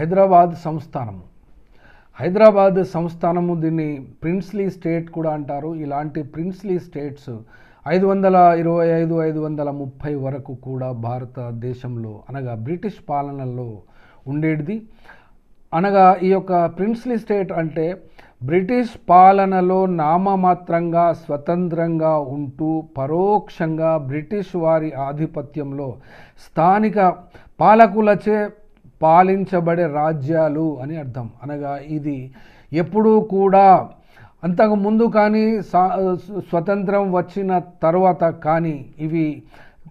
హైదరాబాద్ సంస్థానము. హైదరాబాద్ సంస్థానము దీన్ని princely state కూడా అంటారు. ఇలాంటి ప్రిన్స్లీ స్టేట్స్ ఐదు వందల ఇరవై ఐదు ఐదు వందల ముప్పై వరకు కూడా భారతదేశంలో అనగా బ్రిటిష్ పాలనలో ఉండేది అనగా ఈ యొక్క ప్రిన్స్లీ స్టేట్ అంటే బ్రిటిష్ పాలనలో నామమాత్రంగా స్వతంత్రంగా ఉంటూ పరోక్షంగా బ్రిటిష్ వారి ఆధిపత్యంలో స్థానిక పాలకులచే పాలించబడే రాజ్యాలు అని అర్థం. అనగా ఇది ఎప్పుడూ కూడా అంతకు ముందు కానీ స్వతంత్రం వచ్చిన తర్వాత కానీ ఇవి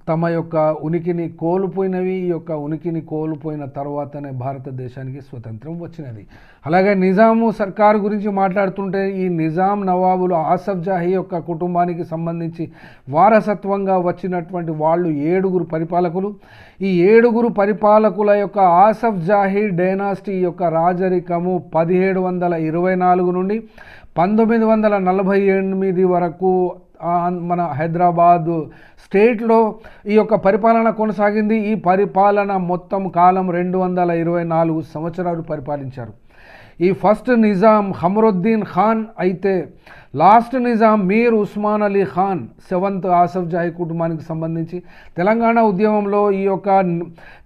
తమ యొక్క ఉనికిని కోల్పోయినవి ఈ యొక్క ఉనికిని కోల్పోయిన తర్వాతనే భారతదేశానికి స్వతంత్రం వచ్చినది. అలాగే నిజాము సర్కారు గురించి మాట్లాడుతుంటే ఈ నిజాం నవాబులు ఆసఫ్ జాహీ యొక్క కుటుంబానికి సంబంధించి వారసత్వంగా వచ్చినటువంటి వాళ్ళు ఏడుగురు పరిపాలకులు. ఈ ఏడుగురు పరిపాలకుల యొక్క ఆసఫ్ జాహీ డైనాసిటీ యొక్క రాజరికము పదిహేడు వందల ఇరవై నాలుగు నుండి పంతొమ్మిది వందల నలభై ఎనిమిది వరకు మన హైదరాబాద్ స్టేట్లో ఈ యొక్క పరిపాలన కొనసాగింది. ఈ పరిపాలన మొత్తం కాలం రెండు వందల ఇరవై నాలుగు సంవత్సరాలు పరిపాలించారు. ఈ ఫస్ట్ నిజాం హమరుద్దీన్ ఖాన్ అయితే లాస్ట్ నిజాం మీర్ ఉస్మాన్ అలీ ఖాన్ సెవెంత్ ఆసఫ్ జాహీ కుటుంబానికి సంబంధించి. తెలంగాణ ఉద్యమంలో ఈ యొక్క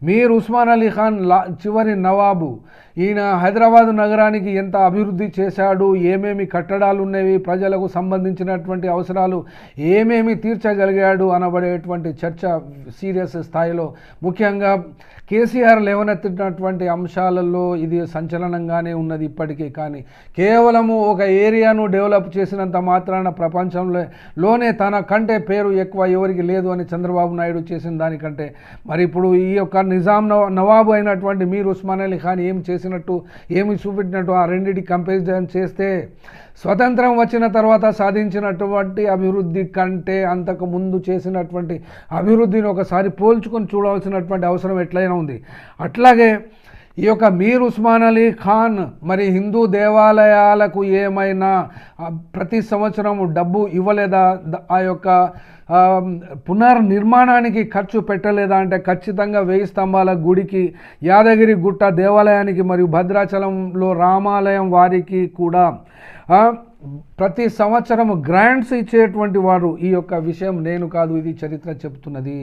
మీర్ ఉస్మాన్ అలీ ఖాన్ లా చివరి నవాబు. ఈయన హైదరాబాద్ నగరానికి ఎంత అభివృద్ధి చేశాడు ఏమేమి కట్టడాలు ఉన్నవి ప్రజలకు సంబంధించినటువంటి అవసరాలు ఏమేమి తీర్చగలిగాడు అనబడేటువంటి చర్చ సీరియస్ స్థాయిలో. ముఖ్యంగా కేసీఆర్ లేవనెత్తినటువంటి అంశాలలో ఇది సంచలనంగానే ఉన్నది ఇప్పటికీ. కానీ కేవలము ఒక ఏరియాను డెవలప్ చేసి చేసినంత మాత్రాన ప్రపంచంలో లోనే తన కంటే పేరు ఎక్కువ ఎవరికి లేదు అని చంద్రబాబు నాయుడు చేసిన దానికంటే. మరి ఇప్పుడు ఈ యొక్క నిజాం నవాబు అయినటువంటి మీరు ఉస్మాన్ అలీ ఖాన్ ఏం చేసినట్టు ఏమి చూపెట్టినట్టు ఆ రెండింటి కంపారిజన్ చేస్తే స్వతంత్రం వచ్చిన తర్వాత సాధించినటువంటి అభివృద్ధి కంటే అంతకు ముందు చేసినటువంటి అభివృద్ధిని ఒకసారి పోల్చుకొని చూడవలసినటువంటి అవసరం ఎట్లయినా ఉంది. అట్లాగే ఈ యొక్క మీర్ ఉస్మాన్ అలీ ఖాన్ మరి హిందూ దేవాలయాలకు ఏమైనా ప్రతి సంవత్సరం డబ్బు ఇవ్వలేదా? ఆ యొక్క పునర్నిర్మాణానికి ఖర్చు పెట్టలేదా? అంటే ఖచ్చితంగా వెయ్యి స్తంభాల గుడికి యాదగిరి గుట్ట దేవాలయానికి మరియు భద్రాచలంలో రామాలయం వారికి కూడా ప్రతి సంవత్సరం గ్రాంట్స్ ఇచ్చేటువంటి వారు ఈ యొక్క విషయం నేను కాదు ఇది చరిత్ర చెబుతున్నది.